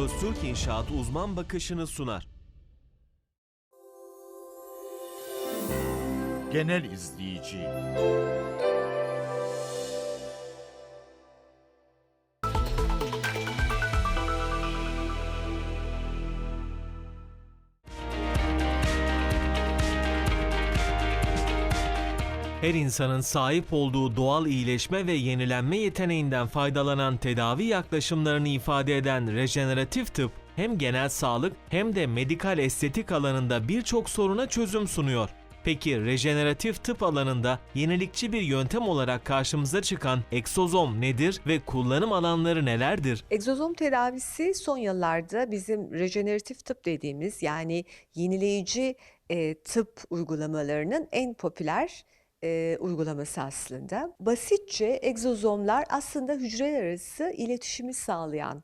Öztürk İnşaat uzman bakışını sunar. Genel izleyici. Her insanın sahip olduğu doğal iyileşme ve yenilenme yeteneğinden faydalanan tedavi yaklaşımlarını ifade eden rejeneratif tıp hem genel sağlık hem de medikal estetik alanında birçok soruna çözüm sunuyor. Peki rejeneratif tıp alanında yenilikçi bir yöntem olarak karşımıza çıkan egzozom nedir ve kullanım alanları nelerdir? Egzozom tedavisi son yıllarda bizim rejeneratif tıp dediğimiz yani yenileyici e, tıp uygulamalarının en popüler e, uygulaması aslında. Basitçe egzozomlar aslında hücreler arası iletişimi sağlayan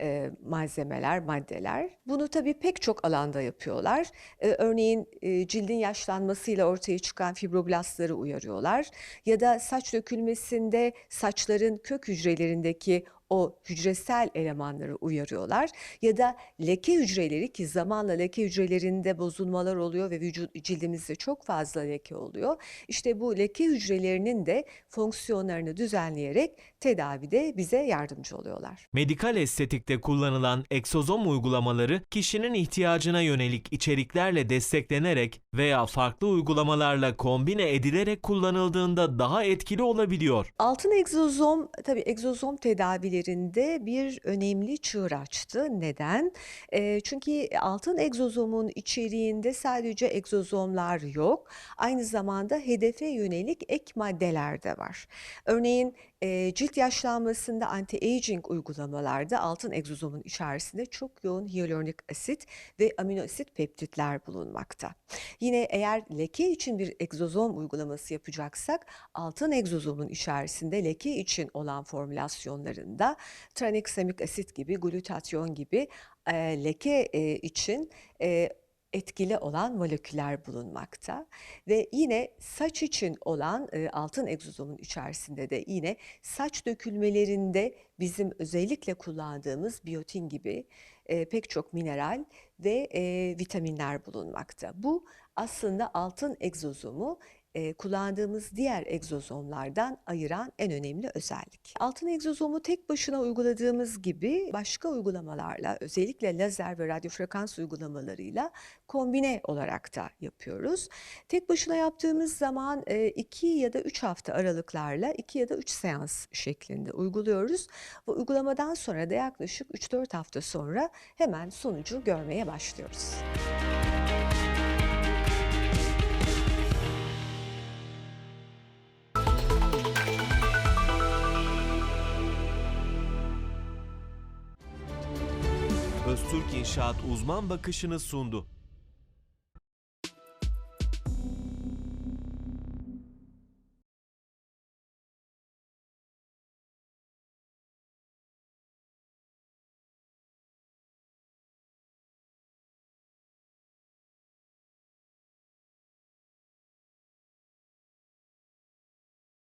e, malzemeler, maddeler. Bunu tabii pek çok alanda yapıyorlar. E, örneğin e, cildin yaşlanmasıyla ortaya çıkan fibroblastları uyarıyorlar. Ya da saç dökülmesinde saçların kök hücrelerindeki o hücresel elemanları uyarıyorlar. Ya da leke hücreleri ki zamanla leke hücrelerinde bozulmalar oluyor ve vücut cildimizde çok fazla leke oluyor. İşte bu leke hücrelerinin de fonksiyonlarını düzenleyerek tedavide bize yardımcı oluyorlar. Medikal estetikte kullanılan egzozom uygulamaları kişinin ihtiyacına yönelik içeriklerle desteklenerek veya farklı uygulamalarla kombine edilerek kullanıldığında daha etkili olabiliyor. Altın egzozom, tabii egzozom tedavilerinde bir önemli çığır açtı. Neden? Eee, çünkü altın egzozomun içeriğinde sadece egzozomlar yok. Aynı zamanda hedefe yönelik ek maddeler de var. Örneğin eee, cilt yaşlanmasında anti-aging uygulamalarda altın egzozomun içerisinde çok yoğun hyaluronik asit ve amino asit peptitler bulunmakta. Yine eğer leke için bir egzozom uygulaması yapacaksak altın egzozomun içerisinde leke için olan formülasyonlarında traneksamik asit gibi, glutatyon gibi e, leke e, için e, etkili olan moleküller bulunmakta ve yine saç için olan e, altın egzozomun içerisinde de yine saç dökülmelerinde bizim özellikle kullandığımız biyotin gibi e, pek çok mineral ve e, vitaminler bulunmakta. Bu aslında altın egzozomu e, kullandığımız diğer egzozomlardan ayıran en önemli özellik. Altın egzozomu tek başına uyguladığımız gibi başka uygulamalarla özellikle lazer ve radyofrekans uygulamalarıyla kombine olarak da yapıyoruz. Tek başına yaptığımız zaman 2 ya da 3 hafta aralıklarla 2 ya da 3 seans şeklinde uyguluyoruz. Bu uygulamadan sonra da yaklaşık 3-4 hafta sonra hemen sonucu görmeye başlıyoruz. Öztürk İnşaat uzman bakışını sundu.